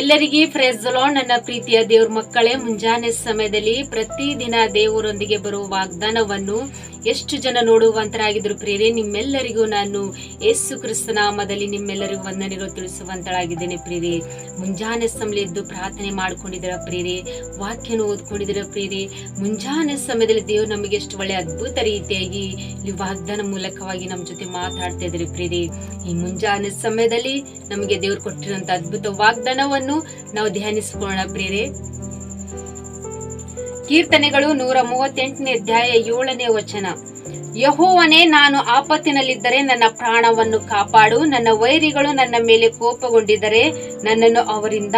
ಎಲ್ಲರಿಗೆ ಫ್ರೆಸ್ ನನ್ನ ಪ್ರೀತಿಯ ದೇವ್ರ ಮಕ್ಕಳೇ ಮುಂಜಾನೆ ಸಮಯದಲ್ಲಿ ಪ್ರತಿದಿನ ದೇವರೊಂದಿಗೆ ಬರುವ ವಾಗ್ದಾನವನ್ನು ಎಷ್ಟು ಜನ ನೋಡುವಂತರಾಗಿದ್ರು ಪ್ರೇರೆ ನಿಮ್ಮೆಲ್ಲರಿಗೂ ನಾನು ಯೇಸು ಕ್ರಿಸ್ತನಾಮದಲ್ಲಿ ನಿಮ್ಮೆಲ್ಲರಿಗೂ ವಂದನೆಗಳು ತಿಳಿಸುವಂತಳಾಗಿದ್ದೇನೆ ಪ್ರೇರೆ ಮುಂಜಾನೆ ಸಮಯ ಎದ್ದು ಪ್ರಾರ್ಥನೆ ಮಾಡ್ಕೊಂಡಿದ್ದೀರ ಪ್ರೇರೆ ವಾಕ್ಯನ ಓದ್ಕೊಂಡಿದ್ದೀರ ಪ್ರೇರೆ ಮುಂಜಾನೆ ಸಮಯದಲ್ಲಿ ದೇವ್ರು ನಮಗೆ ಎಷ್ಟು ಒಳ್ಳೆ ಅದ್ಭುತ ರೀತಿಯಾಗಿ ಈ ವಾಗ್ದಾನ ಮೂಲಕವಾಗಿ ನಮ್ಮ ಜೊತೆ ಮಾತಾಡ್ತಾ ಇದ್ರಿ ಪ್ರೇರೆ ಈ ಮುಂಜಾನೆ ಸಮಯದಲ್ಲಿ ನಮಗೆ ದೇವ್ರು ಕೊಟ್ಟಿರುವಂತ ಅದ್ಭುತ ವಾಗ್ದಾನವನ್ನು ನಾವು ಧ್ಯಾನಿಸಿಕೊಳ್ಳೋಣ ಪ್ರೇರೆ ಕೀರ್ತನೆಗಳು ನೂರ ಮೂವತ್ತೆಂಟನೇ ಅಧ್ಯಾಯ ಏಳನೇ ವಚನ. ಯಹೋವನೇ, ನಾನು ಆಪತ್ತಿನಲ್ಲಿದ್ದರೆ ನನ್ನ ಪ್ರಾಣವನ್ನು ಕಾಪಾಡು, ನನ್ನ ವೈರಿಗಳು ನನ್ನ ಮೇಲೆ ಕೋಪಗೊಂಡಿದ್ದರೆ ನನ್ನನ್ನು ಅವರಿಂದ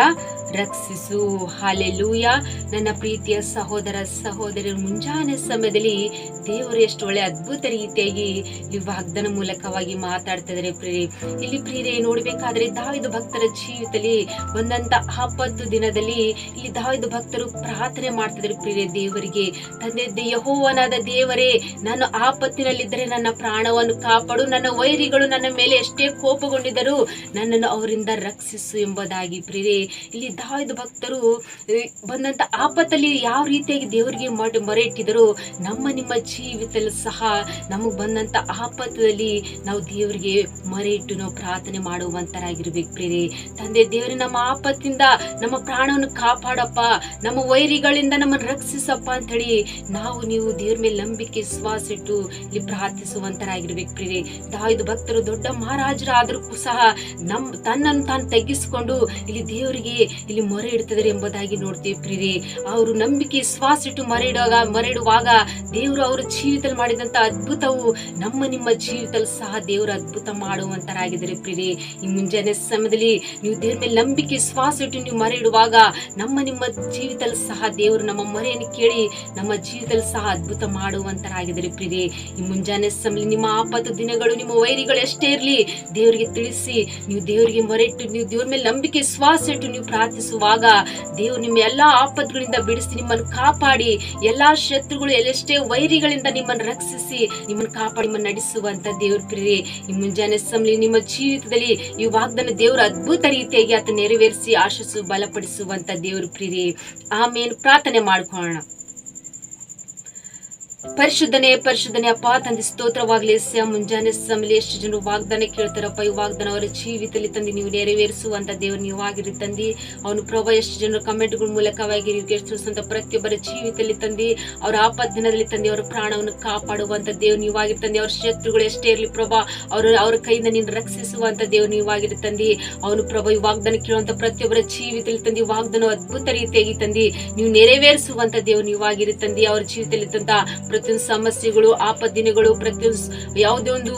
ರಕ್ಷಿಸು. ಹಾಲೆಲೂಯ. ನನ್ನ ಪ್ರೀತಿಯ ಸಹೋದರ ಸಹೋದರಿ ಮುಂಜಾನೆ ಸಮಯದಲ್ಲಿ ದೇವರು ಎಷ್ಟು ಒಳ್ಳೆ ಅದ್ಭುತ ರೀತಿಯಾಗಿ ಈ ವಾಗ್ದಾನ ಮೂಲಕವಾಗಿ ಮಾತಾಡ್ತಾ ಇದ್ದಾರೆ ಪ್ರಿಯರೇ. ಇಲ್ಲಿ ಪ್ರಿಯರೇ, ನೋಡಬೇಕಾದ್ರೆ ದಾವಿದ ಭಕ್ತರ ಜೀವಿತದಲ್ಲಿ ಒಂದಂತ ಆಪತ್ತು ದಿನದಲ್ಲಿ ಇಲ್ಲಿ ದಾವಿದ ಭಕ್ತರು ಪ್ರಾರ್ಥನೆ ಮಾಡ್ತಿದ್ರು ಪ್ರಿಯರೇ ದೇವರಿಗೆ. ತಂದೆ ಯೆಹೋವನಾದ ದೇವರೇ, ನಾನು ಆಪತ್ತಿನಲ್ಲಿದ್ದರೆ ನನ್ನ ಪ್ರಾಣವನ್ನು ಕಾಪಾಡು. ನನ್ನ ವೈರಿಗಳು ನನ್ನ ಮೇಲೆ ಎಷ್ಟೇ ಕೋಪಗೊಂಡಿದ್ದರೂ ನನ್ನನ್ನು ಅವರಿಂದ ರಕ್ಷಿಸು ಎಂಬುದಾಗಿ ಪ್ರಿಯರೇ. ಇಲ್ಲಿ ದಾವಿದ ಭಕ್ತರು ಬಂದಂತ ಆಪತ್ತಲ್ಲಿ ಯಾವ ರೀತಿಯಾಗಿ ದೇವರಿಗೆ ಮಾಡಿ ಮೊರೆ ಇಟ್ಟಿದ್ರು ನಮ್ಮ ನಿಮ್ಮ ಜೀವಿತದಲ್ಲಿ ಸಹ ನಮಗೆ ಬಂದಂತ ಆಪತ್ತದಲ್ಲಿ ನಾವು ದೇವರಿಗೆ ಮೊರೆ ಇಟ್ಟು ನಾವು ಪ್ರಾರ್ಥನೆ ಮಾಡುವಂತರಾಗಿರ್ಬೇಕು ಪ್ರೇರೆ ತಂದೆ ದೇವರೇ, ನಮ್ಮ ಆಪತ್ತಿಂದ ನಮ್ಮ ಪ್ರಾಣವನ್ನು ಕಾಪಾಡಪ್ಪ, ನಮ್ಮ ವೈರಿಗಳಿಂದ ನಮ್ಮನ್ನು ರಕ್ಷಿಸಪ್ಪ ಹೇಳಿ ನಾವು ನೀವು ದೇವ್ರ ಮೇಲೆ ನಂಬಿಕೆ, ವಿಶ್ವಾಸ ಇಟ್ಟು ಇಲ್ಲಿ ಪ್ರಾರ್ಥಿಸುವಂತರಾಗಿರ್ಬೇಕು ಪ್ರೇರೆ ದಾವಿದ ಭಕ್ತರು ದೊಡ್ಡ ಮಹಾರಾಜರಾದರೂ ಸಹ ನಮ್, ತನ್ನನ್ನು ತಾನು ತಗ್ಗಿಸಿಕೊಂಡು ಇಲ್ಲಿ ದೇವರಿಗೆ ಇಲ್ಲಿ ಮೊರೆ ಇಡ್ತಿದ್ದಾರೆ ಎಂಬುದಾಗಿ ನೋಡ್ತೀವಿ ಪ್ರೀತಿ. ಅವರು ನಂಬಿಕೆ, ಶ್ವಾಸಿಟ್ಟು ಮೊರೆ ಇಡುವಾಗ ಮೊರೆ ಇಡುವಾಗ ದೇವರು ಅವರ ಜೀವಿತದಲ್ಲಿ ಮಾಡಿದಂತ ಅದ್ಭುತವು ನಮ್ಮ ನಿಮ್ಮ ಜೀವಿತದಲ್ಲಿ ಸಹ ದೇವರು ಅದ್ಭುತ ಮಾಡುವಂತರಾಗಿದ್ದಾರೆ ಪ್ರೀತಿ. ಈ ಮುಂಜಾನೆ ಸಮಯದಲ್ಲಿ ನೀವು ದೇವ್ರ ಮೇಲೆ ನಂಬಿಕೆ, ಶ್ವಾಸಿಟ್ಟು ನೀವು ಮೊರೆ ಇಡುವಾಗ ನಮ್ಮ ನಿಮ್ಮ ಜೀವಿತದಲ್ಲಿ ಸಹ ದೇವರು ನಮ್ಮ ಮೊರೆಯನ್ನು ಕೇಳಿ ನಮ್ಮ ಜೀವಿತದಲ್ಲಿ ಸಹ ಅದ್ಭುತ ಮಾಡುವಂತರಾಗಿದ್ದಾರೆ ಪ್ರೀತಿ. ಈ ಮುಂಜಾನೆ ಸಮಯದಲ್ಲಿ ನಿಮ್ಮ ಆಪತ್ತು ದಿನಗಳು, ನಿಮ್ಮ ವೈರಿಗಳು ಎಷ್ಟೇ ಇರಲಿ ದೇವರಿಗೆ ತಿಳಿಸಿ, ನೀವು ದೇವರಿಗೆ ಮೊರೆ ಇಟ್ಟು, ನೀವು ದೇವ್ರ ಮೇಲೆ ನಂಬಿಕೆ, ಶ್ವಾಸಿಟ್ಟು ನೀವು ಪ್ರಾರ್ಥಿಸುವಾಗ ದೇವ್ರು ನಿಮ್ಮ ಎಲ್ಲಾ ಆಪತ್ಗಳಿಂದ ಬಿಡಿಸಿ ನಿಮ್ಮನ್ನು ಕಾಪಾಡಿ, ಎಲ್ಲಾ ಶತ್ರುಗಳು ಎಲ್ಲೆಷ್ಟೇ ವೈರಿಗಳಿಂದ ನಿಮ್ಮನ್ನು ರಕ್ಷಿಸಿ ನಿಮ್ಮನ್ನು ಕಾಪಾಡಿ, ನಿಮ್ಮನ್ನು ನಡೆಸುವಂತ ದೇವ್ರ ಪ್ರಿಯರಿ. ಈ ಮುಂಜಾನೆ ಸಮಲಿ ನಿಮ್ಮ ಜೀವಿತದಲ್ಲಿ ಈ ವಾಗ್ದನ ದೇವರ ಅದ್ಭುತ ರೀತಿಯಾಗಿ ಆತ ನೆರವೇರಿಸಿ ಆಶಿಸು ಬಲಪಡಿಸುವಂತ ದೇವ್ರ ಪ್ರಿಯರಿ. ಆಮೇಲೆ ಪ್ರಾರ್ಥನೆ ಮಾಡ್ಕೊಳ್ಳೋಣ. ಪರಿಶುದ್ಧನೆ ಪರಿಶುದ್ಧನೆ ಅಪ್ಪ, ತಂದೆ, ಸ್ತೋತ್ರವಾಗ್ಲಿ ಸ ಮುಂಜಾನೆ ಸಮಲಿ ಎಷ್ಟು ಜನರು ವಾಗ್ದಾನ ಕೇಳ್ತಾರಪ್ಪ ಈ ವಾಗ್ದಾನ ಅವರ ಜೀವಿತದಲ್ಲಿ ತಂದು ನೀವು ನೆರವೇರಿಸುವಂತ ದೇವರು ನೀವಾಗಿರಿ ತಂದಿ. ಅವನು ಪ್ರಭಾ, ಎಷ್ಟು ಜನರು ಕಮೆಂಟ್ಗಳ ಮೂಲಕವಾಗಿ ನೀವು ಕೇಳಿಸುವಂತ ಪ್ರತಿಯೊಬ್ಬರ ಜೀವಿತದಲ್ಲಿ ತಂದಿ, ಅವರ ಆಪತ್ ದಿನದಲ್ಲಿ ತಂದಿ, ಅವರ ಪ್ರಾಣವನ್ನು ಕಾಪಾಡುವಂತ ದೇವ್ರು ನೀವಾಗಿರಿ ತಂದಿ. ಅವ್ರ ಶತ್ರುಗಳು ಎಷ್ಟೇ ಇರಲಿ ಪ್ರಭಾ, ಅವರು, ಅವರ ಕೈಯಿಂದ ನೀನು ರಕ್ಷಿಸುವಂತ ದೇವ್ರು ನೀವಾಗಿರಿ ತಂದಿ. ಅವನು ಪ್ರಭಾ, ಈ ವಾಗ್ದಾನ ಕೇಳುವಂತ ಪ್ರತಿಯೊಬ್ಬರ ಜೀವಿತದಲ್ಲಿ ತಂದಿ ವಾಗ್ದಾನ ಅದ್ಭುತ ರೀತಿಯಾಗಿ ತಂದಿ. ನೀವು ನೆರವೇರಿಸುವಂತ ದೇವ್ರು ನೀವಾಗಿರಿ ತಂದಿ. ಅವರ ಜೀವಿತದಲ್ಲಿ ತಂದ ಪ್ರತಿಯೊಂದು ಸಮಸ್ಯೆಗಳು ಆಪದಿನಗಳು ಪ್ರತಿಯೊಂದು ಯಾವುದೇ ಒಂದು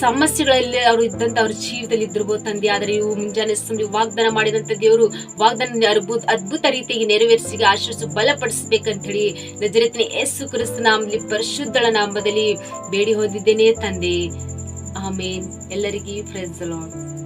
ಸಮಸ್ಯೆಗಳಲ್ಲಿ ಅವರು ಇದ್ದಂತ ಅವ್ರ ಜೀವದಲ್ಲಿ ಇದ್ದಿರ್ಬೋದು ತಂದೆ. ಆದರೆ ಇವು ಮುಂಜಾನೆ ವಾಗ್ದಾನ ಮಾಡಿದಂತ ದೇವರು ವಾಗ್ದಾನ ಅದ್ಭುತ ಅದ್ಭುತ ರೀತಿಯಾಗಿ ನೆರವೇರಿಸಿ ಆಶ್ವಾಸ ಬಲಪಡಿಸ್ಬೇಕಂತ ಹೇಳಿ ನಜರತ್ನ ಯೇಸು ಕ್ರಿಸ್ತ ನಾಮಲ್ಲಿ ಪರಿಶುದ್ಧಳ ನಾಮದಲ್ಲಿ ಬೇಡಿ ಹೊಂದಿದ್ದೇನೆ ತಂದೆ. ಆಮೇನ್. ಎಲ್ಲರಿಗೂ ಫ್ರೆಂಡ್ಸ್ ಲಾರ್ಡ್